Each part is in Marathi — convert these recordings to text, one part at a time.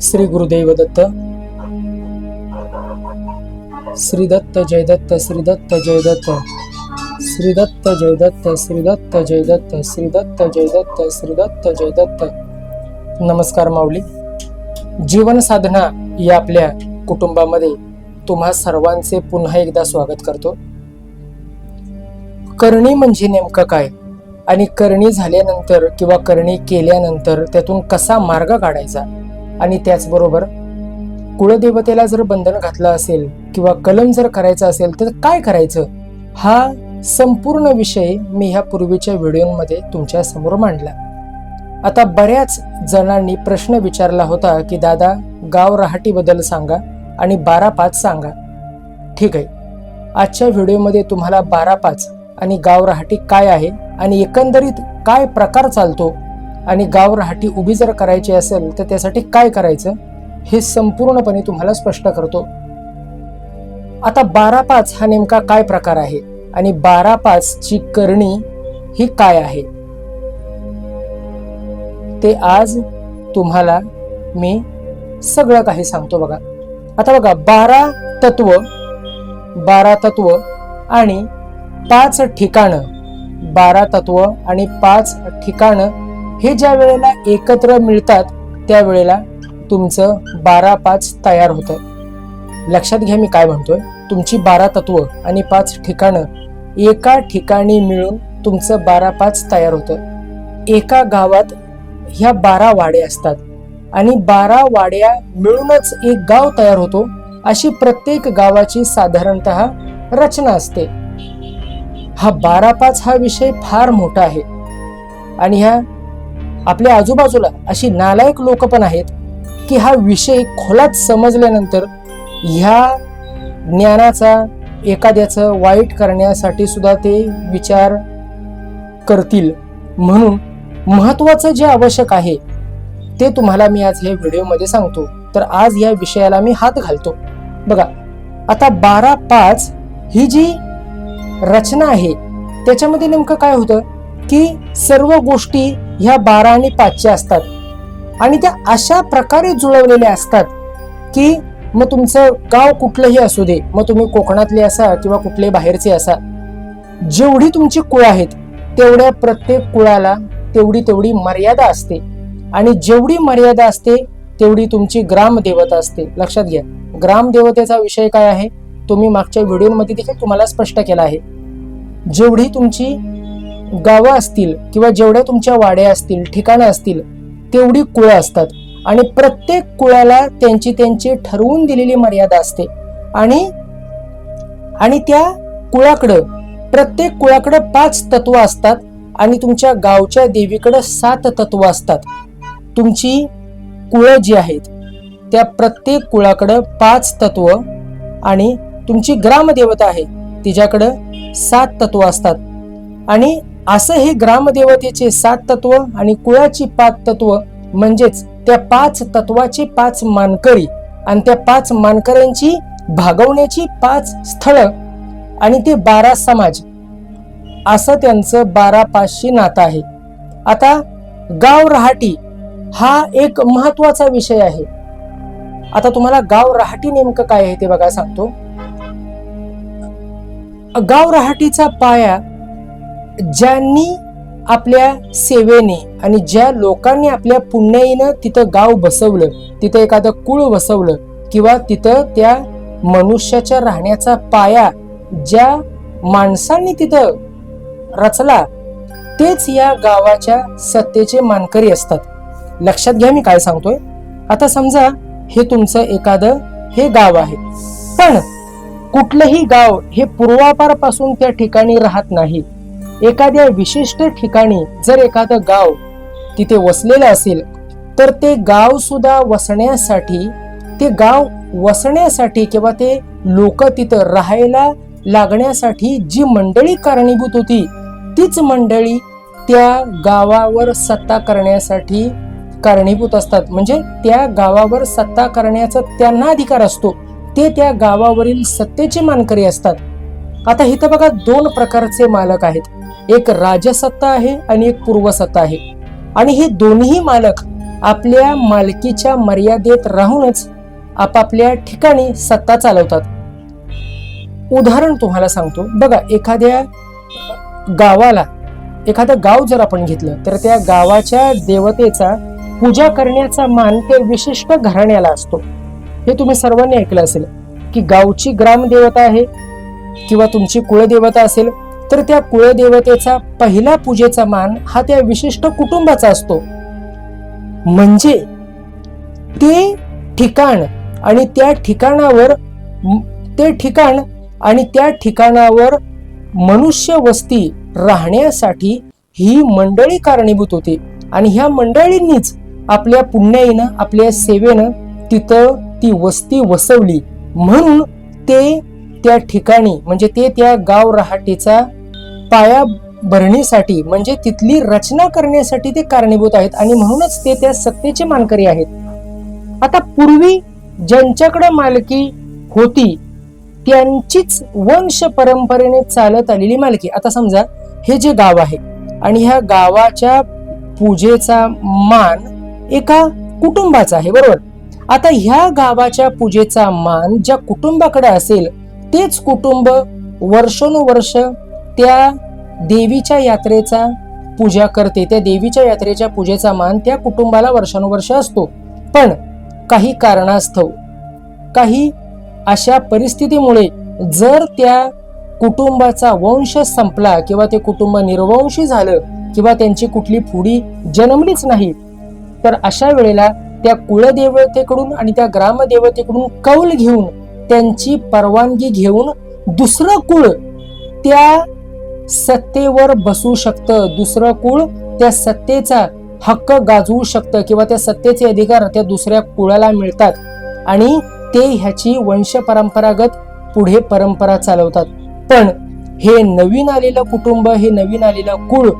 श्री गुरुदेव दत्त श्री दत्त जय दत्त श्री दत्त जय दत्त श्री दत्त जय दत्त श्री दत्त जय दत्त श्री दत्त जय दत्त श्री दत्त जय दत्त नमस्कार माऊली. जीवन साधना या आपल्या कुटुंबामध्ये तुम्हा सर्वांचे पुन्हा एकदा स्वागत करतो. करणे म्हणजे नेमकं काय? आणि करणी झाल्यानंतर किंवा करणी केल्यानंतर त्यातून कसा मार्ग काढायचा? आणि त्याचबरोबर कुळदेवतेला जर बंधन घातलं असेल किंवा कलम जर करायचं असेल तर काय करायचं? हा संपूर्ण विषय मी ह्या पूर्वीच्या व्हिडिओमध्ये तुमच्यासमोर मांडला. आता बऱ्याच जणांनी प्रश्न विचारला होता की दादा गाव रहाटीबद्दल सांगा आणि बारा पाच सांगा. ठीक आहे. आजच्या व्हिडिओमध्ये तुम्हाला बारा पाच आणि गावरहाटी काय आहे? आणि एकंदरीत काय प्रकार चालतो? आणि गावरहाटी उभी जर करायची असेल तर त्यासाठी काय करायचं? हे संपूर्णपणे तुम्हाला स्पष्ट करतो. आता बारा पाच हा नेमका काय प्रकार आहे? आणि बारा पाच ची करणी ही काय आहे? ते आज तुम्हाला मी सगळं काही सांगतो बघा. आता बघा बारा तत्व बारा तत्व आणि पाच ठिकाणं बारा तत्व आणि पाच ठिकाणं हे ज्या वेळेला एकत्र मिळतात त्यावेळेला तुमचं बारा पाच तयार होतं. लक्षात घ्या मी काय म्हणतोय. तुमची बारा तत्व आणि पाच ठिकाणं एका ठिकाणी मिळून तुमचं बारा पाच तयार होतं. एका गावात ह्या बारा वाड्या असतात आणि बारा वाड्या मिळूनच एक गाव तयार होतो अशी प्रत्येक गावाची साधारणत रचना असते. हा बारा पाच हा विषय फार मोठा आहे. आणि ह्या आपल्या आजूबाजूला अशी नालायक लोक पण आहेत की हा विषय खोलात समजल्यानंतर ह्या ज्ञानाचा एखाद्याचं वाईट करण्यासाठी सुद्धा ते विचार करतील. म्हणून महत्वाचं जे आवश्यक आहे ते तुम्हाला मी आज या व्हिडिओमध्ये सांगतो. तर आज या विषयाला मी हात घालतो. बघा आता बारा पाच ही जी रचना आहे. त्याच्यामध्ये नेमकं काय होतं? की सर्व गोष्टी ह्या बारा आणि पाचच्या असतात. आणि त्या अशा प्रकारे जुळवलेल्या असतात की मग तुमचं गाव कुठलंही असू दे मग तुम्ही कोकणातले असा किंवा कुठले बाहेरचे असा जेवढी तुमची कुळ आहेत तेवढ्या प्रत्येक कुळाला तेवढी तेवढी मर्यादा असते. आणि जेवढी मर्यादा असते तेवढी तुमची ग्रामदेवता असते. लक्षात घ्या ग्रामदेवतेचा विषय काय आहे? तुम्ही मागच्या व्हिडिओमध्ये देखील तुम्हाला स्पष्ट केला आहे. जेवढी तुमची गावं असतील किंवा जेवढ्या तुमच्या वाड्या असतील ठिकाणं असतील तेवढी कुळं असतात. आणि प्रत्येक कुळाला त्यांची त्यांची ठरवून दिलेली मर्यादा असते. आणि आणि त्या कुळाकडं प्रत्येक कुळाकडं पाच तत्व असतात आणि तुमच्या गावच्या देवीकडं सात तत्व असतात. तुमची कुळं जी आहेत त्या प्रत्येक कुळाकडं पाच तत्व आणि तुमची ग्रामदेवता आहे. तिच्याकडं सात तत्व असतात. आणि असं हे ग्रामदेवतेचे सात तत्व आणि कुळाची पाच तत्व म्हणजेच त्या पाच तत्वाची पाच मानकरी आणि त्या पाच मानकऱ्यांची भागवण्याची पाच स्थळ आणि ते बारा समाज. असं त्यांचं बारा पाचशी नातं आहे. आता गाव रहाटी हा एक महत्त्वाचा विषय आहे. आता तुम्हाला गाव रहाटी नेमकं काय आहे ते बघा सांगतो. गाव रहाटीचा पाया ज्यांनी आपल्या सेवेने आणि ज्या लोकांनी आपल्या पुण्याईनं तिथं गाव बसवलं तिथं एखादं कुळ बसवलं किंवा तिथं त्या मनुष्याच्या राहण्याचा पाया ज्या माणसांनी तिथं रचला तेच या गावाच्या सत्तेचे मानकरी असतात. लक्षात घ्या मी काय सांगतोय. आता समजा हे तुमचं एखादं हे गाव आहे. पण कुठलंही गाव हे पूर्वापारपासून त्या ठिकाणी राहत नाही. एखाद्या विशिष्ट ठिकाणी जर एखादं गाव तिथे वसलेलं असेल तर ते गाव सुद्धा वसण्यासाठी ते गाव वसण्यासाठी किंवा ते लोक तिथं राहायला लागण्यासाठी जी मंडळी कारणीभूत होती तीच मंडळी त्या गावावर सत्ता करण्यासाठी कारणीभूत असतात. म्हणजे त्या गावावर सत्ता करण्याचा त्यांना अधिकार असतो. ते त्या गावावरील सत्तेचे मानकरी असतात. आता इथं बघा दोन प्रकारचे मालक आहेत. एक राजसत्ता आहे आणि एक पूर्वसत्ता आहे. आणि हे दोन्ही मालक आपल्या मालकीच्या मर्यादेत राहूनच आपापल्या ठिकाणी सत्ता चालवतात. उदाहरण तुम्हाला सांगतो. बघा एखाद्या गावाला एखादं गाव जर आपण घेतलं तर त्या गावाच्या देवतेचा पूजा करण्याचा मान त्या विशिष्ट घराण्याला असतो. हे तुम्ही सर्वांनी ऐकलं असेल की गावची ग्रामदेवता आहे किंवा तुमची कुळदेवता असेल तर त्या कुळदेवतेचा पहिला पूजेचा मान हा त्या विशिष्ट कुटुंबाचा असतो. म्हणजे ते ठिकाण आणि त्या ठिकाणावर ते ठिकाण आणि त्या ठिकाणावर मनुष्य वस्ती राहण्यासाठी ही मंडळी कारणीभूत होती. आणि ह्या मंडळींनीच आपल्या पुण्याईनं आपल्या सेवेनं तिथं ती वस्ती वसवली. म्हणून ते त्या ठिकाणी म्हणजे ते त्या गाव रहाटीचा पाया भरण्यासाठी म्हणजे तिथली रचना करण्यासाठी ते कारणीभूत आहेत आणि म्हणूनच ते त्या सत्तेचे मानकरी आहेत. आता पूर्वी ज्यांच्याकडे मालकी होती त्यांचीच वंश परंपरेने चालत आलेली मालकी. आता समजा हे जे गाव आहे आणि ह्या गावाच्या पूजेचा मान एका कुटुंबाचा आहे बरोबर? आता ह्या गावाच्या पूजेचा मान ज्या कुटुंबाकडे असेल तेच कुटुंब वर्षानुवर्ष त्या देवीच्या यात्रेचा पूजा करते. त्या देवीच्या यात्रेच्या पूजेचा मान त्या कुटुंबाला वर्षानुवर्ष असतो. पण काही कारणास्तव काही अशा परिस्थितीमुळे जर त्या कुटुंबाचा वंश संपला किंवा ते कुटुंब निर्वंशी झालं किंवा त्यांची कुठली पुढी जन्मलीच नाही तर अशा वेळेला त्या कुळदेवतेकडून आणि त्या ग्रामदेवतेकडून कौल घेऊन त्यांची परवानगी घेऊन दुसरं कुळ त्या सत्तेवर बसू शकतं. दुसरं कुळ त्या सत्तेचा हक्क गाजवू शकतं किंवा त्या सत्तेचे अधिकार त्या दुसऱ्या कुळाला मिळतात. आणि ते ह्याची वंश परंपरागत पुढे परंपरा चालवतात. पण हे नवीन आलेलं कुटुंब हे नवीन आलेलं कुळ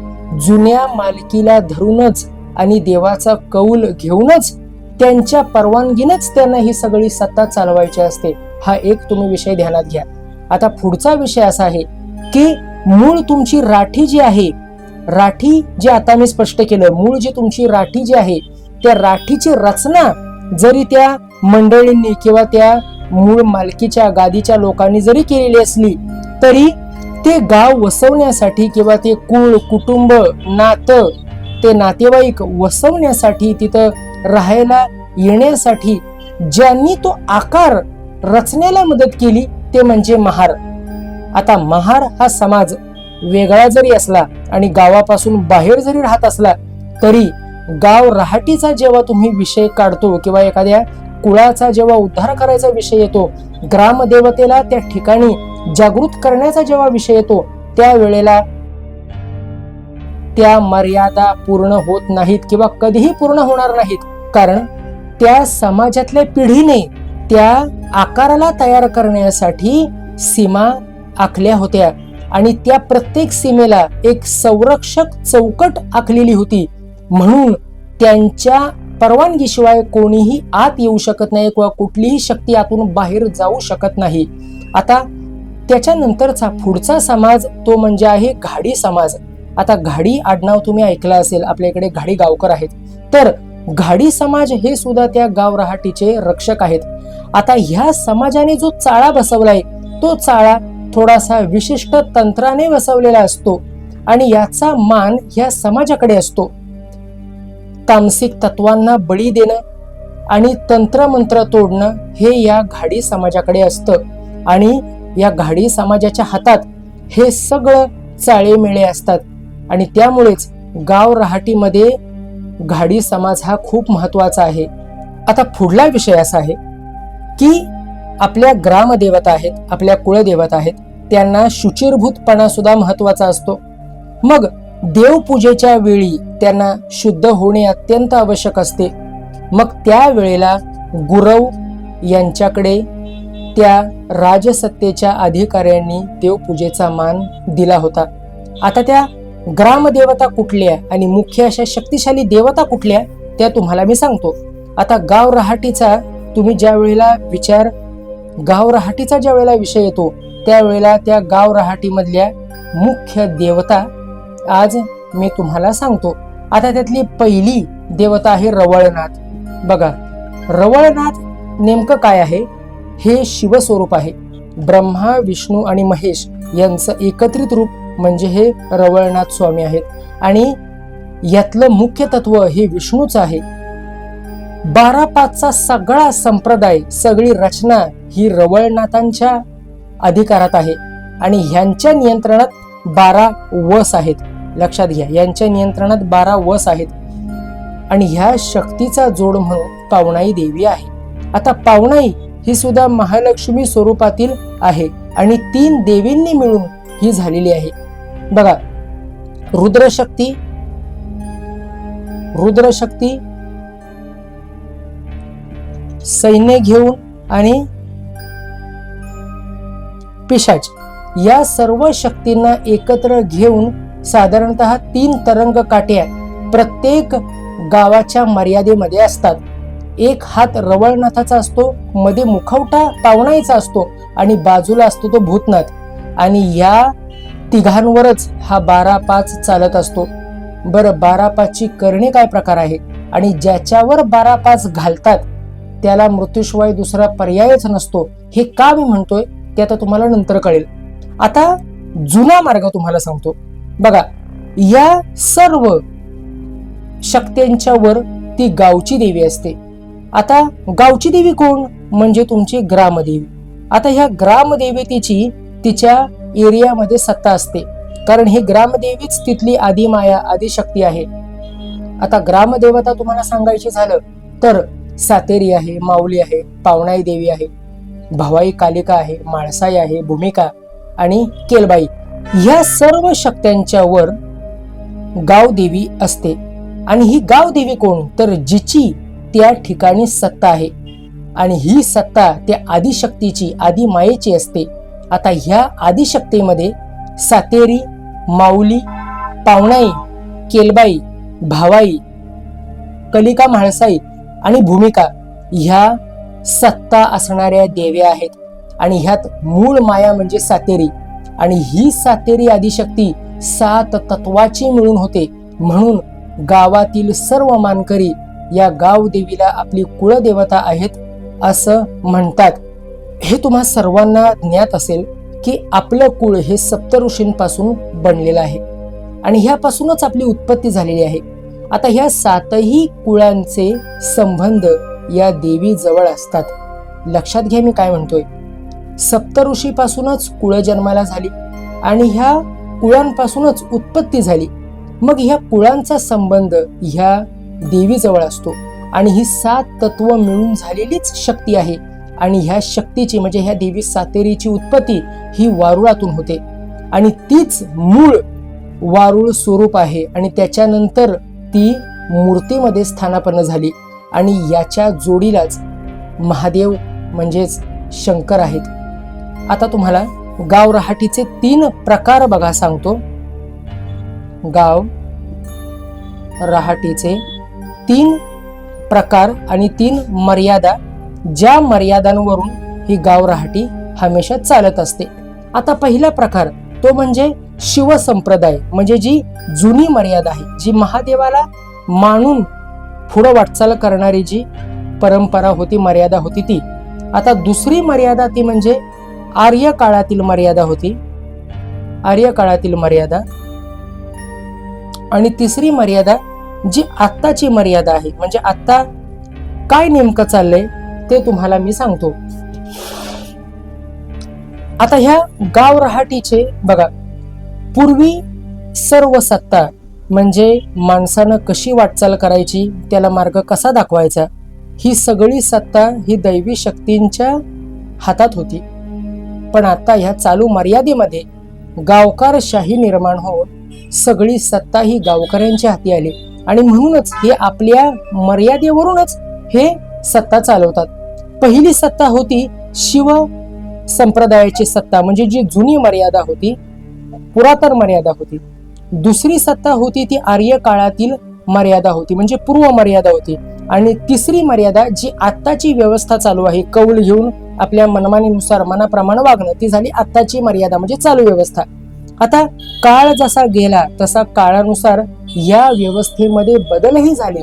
जुन्या मालकीला धरूनच आणि देवाचा कौल घेऊनच त्यांच्या परवानगीनच त्यांना ही सगळी सत्ता चालवायची असते. हा एक तुम्ही विषय ध्यानात घ्या. आता पुढचा विषय असा आहे की मूळ तुमची राठी जी आहे राठी जी आता मी स्पष्ट केलं मूळ जी तुमची राठी जी आहे त्या राठीची रचना जरी त्या मंडळींनी किंवा त्या मूळ मालकीच्या गादीच्या लोकांनी जरी केलेली असली तरी ते गाव वसवण्यासाठी किंवा ते कुळ कुटुंब नातं ते नातेवाईक वसवण्यासाठी तिथं राहायला येण्यासाठी ज्यांनी तो आकार रचण्याला मदत केली ते म्हणजे महार. आता महार हा समाज वेगळा जरी असला आणि गावापासून बाहेर जरी राहत असला तरी गाव रहाटीचा जेव्हा तुम्ही विषय काढतो किंवा एखाद्या कुळाचा जेव्हा उद्धार करायचा विषय येतो ग्रामदेवतेला त्या ठिकाणी जागृत करण्याचा जेव्हा विषय येतो त्यावेळेला त्या मर्यादा पूर्ण होत नाहीत किंवा कधीही पूर्ण होणार नाहीत. कारण त्या समाजातल्या पिढीने त्या आकाराला तयार करण्यासाठी सीमा आखल्या होत्या. आणि त्या प्रत्येक सीमेला एक संरक्षक चौकट आखलेली होती. म्हणून त्यांच्या परवानगीशिवाय कोणीही आत येऊ शकत नाही किंवा कुठलीही शक्ती आतून बाहेर जाऊ शकत नाही. आता त्याच्यानंतरचा पुढचा समाज तो म्हणजे आहे घाडी समाज. आता घाडी आडनाव तुम्ही ऐकलं असेल आपल्या इकडे घाडी गावकर आहेत. तर घाडी समाज हे सुद्धा त्या गाव रहाटीचे रक्षक आहेत. आता ह्या समाजाने जो चाळा बसवलाय तो चाळा थोडासा विशिष्ट तंत्राने बसवलेला असतो आणि याचा मान ह्या समाजाकडे असतो. तामसिक तत्वांना बळी देणं आणि तंत्रमंत्र तोडणं हे या घाडी समाजाकडे असतं आणि या घाडी समाजाच्या हातात हे सगळं चाळेमेळे असतात. आणि त्यामुळेच गाव रहाटीमध्ये घाडी समाज हा खूप महत्त्वाचा आहे. आता पुढला विषय असा आहे की आपल्या ग्रामदेवता आहेत आपल्या कुळदेवता आहेत त्यांना शुचिरभूतपणा सुद्धा महत्त्वाचा असतो. मग देवपूजेच्या वेळी त्यांना शुद्ध होणे अत्यंत आवश्यक असते. मग त्यावेळेला गुरव यांच्याकडे त्या राजसत्तेच्या अधिकाऱ्यांनी देवपूजेचा मान दिला होता. आता त्या ग्रामदेवता कुठल्या आणि मुख्य अशा शक्तिशाली देवता कुठल्या त्या तुम्हाला मी सांगतो. आता गाव रहाटीचा तुम्ही ज्या वेळेला विचार गाव रहाटीचा ज्या वेळेला विषय येतो त्यावेळेला त्या गाव रहाटीमधल्या मुख्य देवता आज मी तुम्हाला सांगतो. आता त्यातली पहिली देवता आहे रवळनाथ. बघा रवळनाथ नेमकं काय आहे? हे शिवस्वरूप आहे. ब्रह्मा विष्णू आणि महेश यांचं एकत्रित रूप म्हणजे हे रवळनाथ स्वामी आहेत. आणि यातलं मुख्य तत्व हे विष्णूच आहे. बारा पाचचा सगळा संप्रदाय सगळी रचना ही रवळनाथांच्या अधिकारात आहे. आणि ह्यांच्या नियंत्रणात बारा वस आहेत. लक्षात घ्या यांच्या नियंत्रणात बारा वस आहेत. आणि ह्या शक्तीचा जोड म्हणून पावणाई देवी आहे. आता पावणाई ही सुद्धा महालक्ष्मी स्वरूपातील आहे. आणि तीन देवींनी मिळून ही झालेली आहे. बघा रुद्रशक्ती रुद्रशक्ती सैन्य घेऊन आणि पिशाच. या सर्व शक्तींना एकत्र घेऊन साधारणतः तीन तरंग काट्या प्रत्येक गावाच्या मर्यादेमध्ये असतात. एक हात रवळनाथाचा असतो मध्ये मुखवटा पावणाईचा असतो आणि बाजूला असतो तो भूतनाथ. आणि या तिघांवरच हा बारा पाच चालत असतो. बरं बारा पाचची करणे काय प्रकार आहे? आणि ज्याच्यावर बारा पाच घालतात त्याला मृत्यूशिवाय दुसरा पर्यायच नसतो हे का मी म्हणतोय? ते आता तुम्हाला नंतर कळेल. आता जुना मार्ग तुम्हाला सांगतो. बघा या सर्व शक्त्यांच्या वर ती गावची देवी असते. आता गावची देवी कोण? म्हणजे तुमची ग्रामदेवी. आता ह्या ग्रामदेवतेची तिच्या एरियामध्ये सत्ता असते. कारण ही ग्रामदेवीच तिथली आदी माया आदिशक्ती आहे. आता ग्रामदेवता तुम्हाला सांगायची झालं तर सातेरी आहे माऊली आहे पावणाई देवी आहे भवाई कालिका आहे माळसाई आहे भूमिका आणि केलबाई ह्या सर्व शक्त्यांच्या वर गावदेवी असते. आणि ही गावदेवी कोण? तर जिची त्या ठिकाणी सत्ता आहे. आणि ही सत्ता त्या आदिशक्तीची आदि मायेची असते. आता ह्या आदिशक्तीमध्ये सातेरी माऊली पावणाई केलबाई भावाई कलिका म्हाळसाई आणि भूमिका ह्या सत्ता असणाऱ्या देव्या आहेत. आणि ह्यात मूळ माया म्हणजे सातेरी. आणि ही सातेरी आदिशक्ती सात तत्वाची मिळून होते. म्हणून गावातील सर्व मानकरी या गाव देवीला आपली कुळदेवता आहेत असं म्हणतात. हे तुम्हा सर्वांना ज्ञात असेल की आपलं कुळ हे सप्तऋषींपासून बनलेलं आहे. आणि ह्यापासूनच आपली उत्पत्ती झालेली आहे. आता ह्या सातही कुळांचे संबंध या देवी जवळ असतात. लक्षात घ्या मी काय म्हणतोय. सप्तऋषीपासूनच कुळ जन्माला झाली आणि ह्या कुळांपासूनच उत्पत्ती झाली. मग ह्या कुळांचा संबंध ह्या देवीजवळ असतो. आणि ही सात तत्व मिळून झालेलीच शक्ती आहे. आणि ह्या शक्तीची म्हणजे ह्या देवी सातेरीची उत्पत्ती ही वारुळातून होते. आणि तीच मूळ वारुळ स्वरूप आहे. आणि त्याच्यानंतर ती मूर्तीमध्ये स्थानापन्न झाली. आणि याच्या जोडीलाच महादेव म्हणजेच शंकर आहेत. आता तुम्हाला गाव रहाटीचे तीन प्रकार बघा सांगतो. गाव रहाटीचे तीन प्रकार आणि तीन मर्यादा ज्या मर्यादांवरून ही गाव रहाटी हमेशा चालत असते. आता पहिला प्रकार तो म्हणजे शिवसंप्रदाय म्हणजे जी जुनी मर्यादा आहे जी महादेवाला मानून पुढं वाटचाल करणारी जी परंपरा होती मर्यादा होती ती. आता दुसरी मर्यादा ती म्हणजे आर्य काळातील मर्यादा होती. आर्य काळातील मर्यादा. आणि तिसरी मर्यादा जी आत्ताची मर्यादा आहे म्हणजे आत्ता काय नेमकं चाललंय? ते तुम्हाला मी सांगतो. आता ह्या गाव रहाटीचे बघा पूर्वी सर्व सत्ता म्हणजे माणसानं कशी वाटचाल करायची त्याला मार्ग कसा दाखवायचा ही सगळी सत्ता ही दैवी शक्तींच्या हातात होती. पण आता ह्या चालू मर्यादेमध्ये गावकारशाही निर्माण होऊन सगळी सत्ता ही गावकऱ्यांच्या हाती आली. आणि म्हणूनच हे आपल्या मर्यादेवरूनच हे सत्ता चालवतात. पहिली सत्ता होती शिव संप्रदायाची सत्ता म्हणजे जी जुनी मर्यादा होती पुरातन मर्यादा होती. दुसरी सत्ता होती ती आर्य काळातील मर्यादा होती म्हणजे पूर्व मर्यादा होती. आणि तिसरी मर्यादा जी आत्ताची व्यवस्था चालू आहे कौल घेऊन आपल्या मनमानीनुसार मनाप्रमाणे वागणं ती झाली आत्ताची मर्यादा म्हणजे चालू व्यवस्था. आता काळ जसा गेला तसा काळानुसार या व्यवस्थेमध्ये बदलही झाले.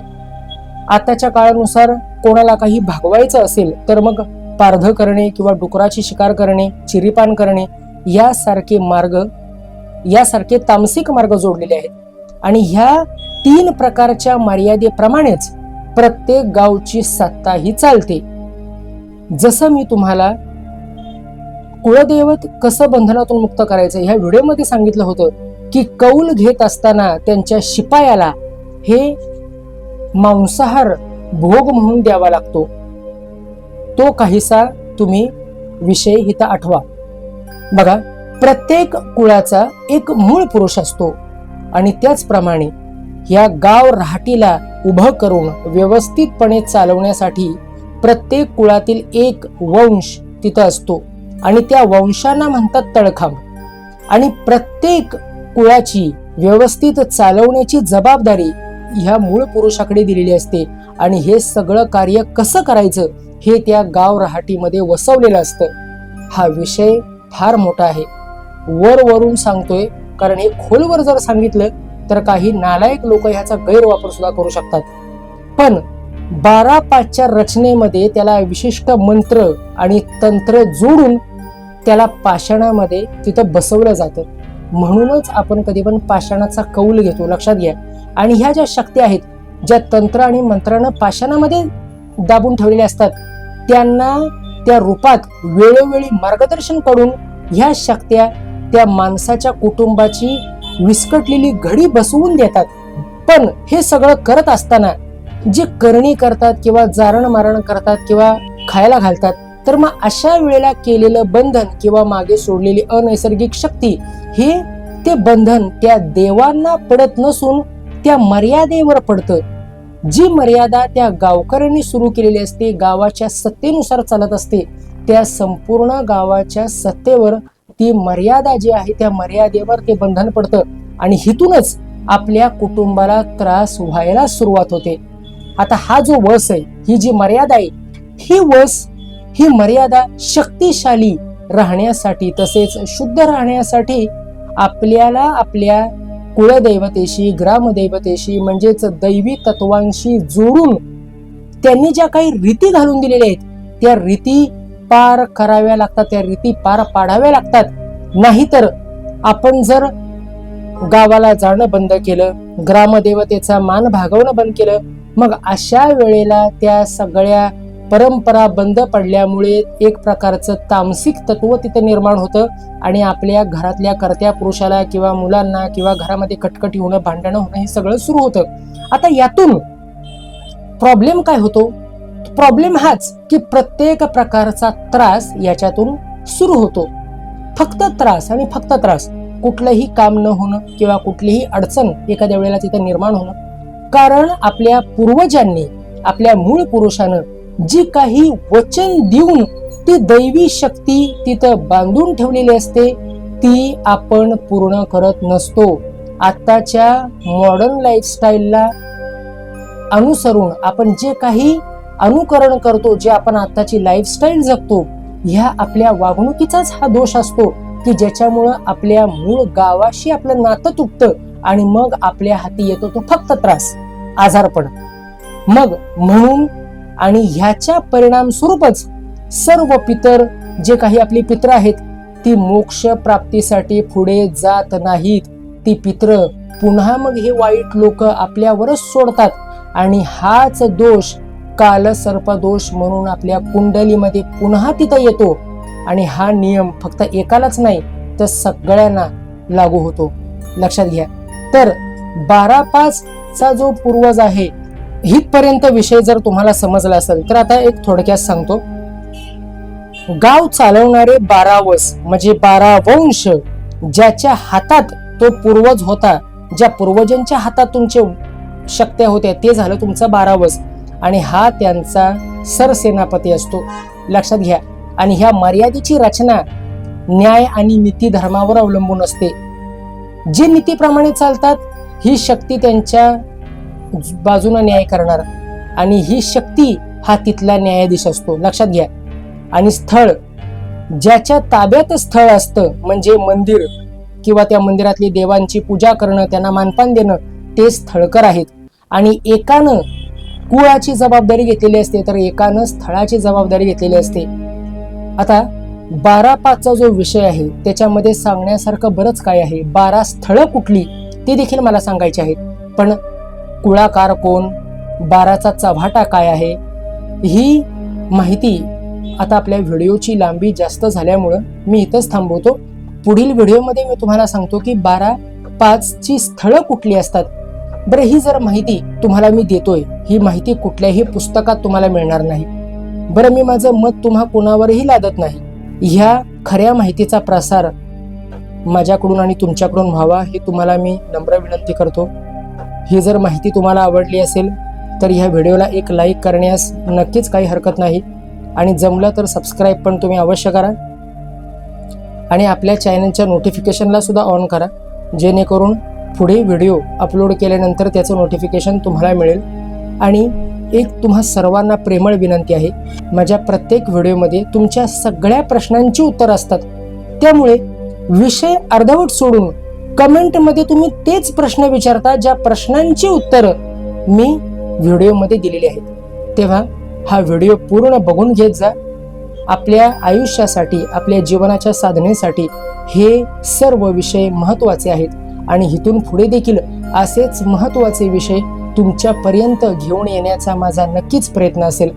आताच्या काळानुसार कोणाला काही भागवायचं असेल तर मग पारध करणे किंवा डुकराची शिकार करणे चिरीपान करणे यासारखे मार्ग यासारखे तामसिक मार्ग जोडलेले आहेत. आणि ह्या तीन प्रकारच्या मर्यादेप्रमाणेच प्रत्येक गावची सत्ता ही चालते. जसं मी तुम्हाला कुळदैवत कसं बंधनातून मुक्त करायचं ह्या व्हिडिओमध्ये सांगितलं होतं की कौल घेत असताना त्यांच्या शिपायाला हे मांसाहार भोग म्हणून द्यावा लागतो. तो काहीसा तुम्ही विषय इथं आठवा. बघा प्रत्येक कुळाचा एक मूळ पुरुष असतो आणि त्याचप्रमाणे या गाव राहटीला उभं करून व्यवस्थितपणे चालवण्यासाठी प्रत्येक कुळातील एक वंश तिथं असतो आणि त्या वंशांना म्हणतात तळखांब. आणि प्रत्येक कुळाची व्यवस्थित चालवण्याची जबाबदारी ह्या मूळ पुरुषाकडे दिलेली असते. आणि हे सगळं कार्य कसं करायचं हे त्या गाव रहाटीमध्ये वसवलेलं असतं. हा विषय फार मोठा आहे. वर वरून सांगतोय कारण हे खोलवर जर सांगितलं तर काही नालायक लोक ह्याचा गैरवापर सुद्धा करू शकतात. पण बारा पाचच्या रचनेमध्ये त्याला विशिष्ट मंत्र आणि तंत्र जोडून त्याला पाषाणामध्ये तिथं बसवलं जातं. म्हणूनच आपण कधी पण पाषाणाचा कौल घेतो. लक्षात घ्या. आणि ह्या ज्या शक्ती आहेत ज्या तंत्र आणि मंत्रानं पाषाणामध्ये दाबून ठेवलेल्या असतात त्यांना त्या रूपात वेळोवेळी मार्गदर्शन करून ह्या शक्त्या त्या माणसाच्या कुटुंबाची विस्कटलेली घडी बसवून देतात. पण हे सगळं करत असताना जे करणी करतात किंवा जारण मारण करतात किंवा खायला घालतात तर मग अशा वेळेला केलेलं बंधन किंवा मागे सोडलेली अनैसर्गिक शक्ती हे ते बंधन त्या देवांना पडत नसून त्या मर्यादेवर पडतं जी मर्यादा त्या गावकऱ्यांनी सुरू केलेली असते गावाच्या सत्तेनुसार चालत असते त्या संपूर्ण गावाच्या सत्तेवर ती मर्यादा जी आहे त्या मर्यादेवर ते बंधन पडतं आणि हिथूनच आपल्या कुटुंबाला त्रास व्हायला सुरुवात होते. आता हा जो वस आहे ही जी मर्यादा आहे ही वस ही मर्यादा शक्तिशाली राहण्यासाठी तसेच शुद्ध राहण्यासाठी आपल्याला आपल्या कुळदैवतेशी ग्रामदैवतेशी म्हणजेच दैवी तत्वांशी जोडून त्यांनी ज्या काही रीती घालून दिलेल्या आहेत त्या रीती पार कराव्या लागतात त्या रीती पार पाडाव्या लागतात. नाहीतर आपण जर गावाला जाणं बंद केलं ग्रामदेवतेचा मान भागवणं बंद केलं मग अशा वेळेला त्या सगळ्या परंपरा बंद पडल्यामुळे एक प्रकारचं तामसिक तत्व तिथं निर्माण होतं आणि आपल्या घरातल्या कर्त्या पुरुषाला किंवा मुलांना किंवा घरामध्ये कटकटी होणं भांडणं होणं हे सगळं सुरू होतं. आता यातून प्रॉब्लेम काय होतो? प्रॉब्लेम हाच की प्रत्येक प्रकारचा त्रास याच्यातून सुरू होतो. फक्त त्रास आणि फक्त त्रास. कुठलंही काम न होणं किंवा कुठलीही अडचण एखाद्या वेळेला तिथं निर्माण होणं. कारण आपल्या पूर्वजांनी आपल्या मूळ पुरुषानं जी काही वचन देऊन ती दैवी शक्ती तिथं बांधून ठेवलेली असते ती आपण पूर्ण करत नसतो. आत्ताच्या मॉडर्न लाईफस्टाईलला अनुसरून आपण जे काही अनुकरण करतो जे आपण आत्ताची लाईफस्टाईल जगतो ह्या आपल्या वागणुकीचाच हा दोष असतो की ज्याच्यामुळं आपल्या मूळ गावाशी आपलं नातं तुटतं आणि मग आपल्या हाती येतो तो फक्त त्रास आजारपण. मग म्हणून आणि ह्याच्या परिणाम स्वरूपच सर्व पितर जे काही आपली पित्र आहेत ती मोक्ष प्राप्तीसाठी पुढे जात नाहीत. ती पित्र पुन्हा मग हे वाईट लोक आपल्यावरच सोडतात आणि हाच दोष काल दोष म्हणून आपल्या कुंडलीमध्ये पुन्हा तिथं येतो. आणि हा नियम फक्त एकालाच नाही तर सगळ्यांना लागू होतो. लक्षात घ्या. तर बारा पाच चा जो पूर्वज आहे हितपर्यंत विषय जर तुम्हाला समजला असेल तर आता एक थोडक्यात सांगतो. गाव चालवणारे बारावस म्हणजे बारा वंश ज्याच्या हातात तो पूर्वज होता ज्या पूर्वजांच्या हातात तुमचे शक्त्या होत्या ते झालं तुमचा बारावस. आणि हा त्यांचा सरसेनापती असतो. लक्षात घ्या. आणि ह्या मर्यादेची रचना न्याय आणि नीती धर्मावर अवलंबून असते. जे नीतीप्रमाणे चालतात ही शक्ती त्यांच्या बाजूने न्याय करणार. आणि ही शक्ती हा तिथला न्यायाधीश असतो. लक्षात घ्या. आणि स्थळ ज्याच्या ताब्यात स्थळ असतं म्हणजे मंदिर किंवा त्या मंदिरातली देवांची पूजा करणं त्यांना मानपान देणं ते स्थळकर आहेत. आणि एकानं कुळाची जबाबदारी घेतलेली असते तर एकानं स्थळाची जबाबदारी घेतलेली असते. आता बारा पाचचा जो विषय आहे त्याच्यामध्ये सांगण्यासारखं बरंच काय आहे. बारा स्थळं कुठली ते देखील मला सांगायचे आहेत. पण कुळाकार कोण? बाराचा चव्हाटा काय आहे? ही माहिती आता आपल्या व्हिडिओची लांबी जास्त झाल्यामुळं मी इथंच थांबवतो. पुढील व्हिडिओमध्ये मी तुम्हाला सांगतो की बारा पाचची स्थळं कुठली असतात? बरं ही जर माहिती तुम्हाला मी देतोय ही माहिती कुठल्याही पुस्तकात तुम्हाला मिळणार नाही. बरं मी माझं मत तुम्हा कोणावरही लादत नाही. ह्या खऱ्या माहितीचा प्रसार माझ्याकडून आणि तुमच्याकडून व्हावा हे तुम्हाला मी नम्र विनंती करतो. ही जर माहिती तुम्हाला आवडली असेल तर ह्या व्हिडिओला एक लाईक करण्यास नक्कीच काही हरकत नाही आणि जमलं तर सबस्क्राईब पण तुम्ही अवश्य करा. आणि आपल्या चॅनलच्या नोटिफिकेशनला सुद्धा ऑन करा जेणेकरून पुढे व्हिडिओ अपलोड केल्यानंतर त्याचं नोटिफिकेशन तुम्हाला मिळेल. आणि एक तुम्हा सर्वांना प्रेमळ विनंती आहे माझ्या प्रत्येक व्हिडिओमध्ये तुमच्या सगळ्या प्रश्नांची उत्तर असतात. त्यामुळे विषय अर्धवट सोडून कमेंटमध्ये तुम्ही तेच प्रश्न विचारता ज्या प्रश्नांची उत्तरं मी व्हिडिओमध्ये दिलेली आहेत. तेव्हा हा व्हिडिओ पूर्ण बघून घेत जा. आपल्या आयुष्यासाठी आपल्या जीवनाच्या साधनेसाठी हे सर्व विषय महत्त्वाचे आहेत आणि इथून पुढे देखील असेच महत्त्वाचे विषय तुमच्यापर्यंत घेऊन येण्याचा माझा नक्कीच प्रयत्न असेल.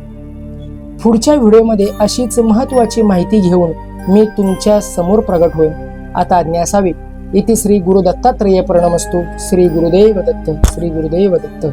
पुढच्या व्हिडिओमध्ये अशीच महत्त्वाची माहिती घेऊन मी तुमच्यासमोर प्रगट होईल आता आज्ञा असावी इथे श्री गुरु दत्तात्रेय प्रणमस्तू श्री गुरुदेव दत्त श्री गुरुदेव दत्त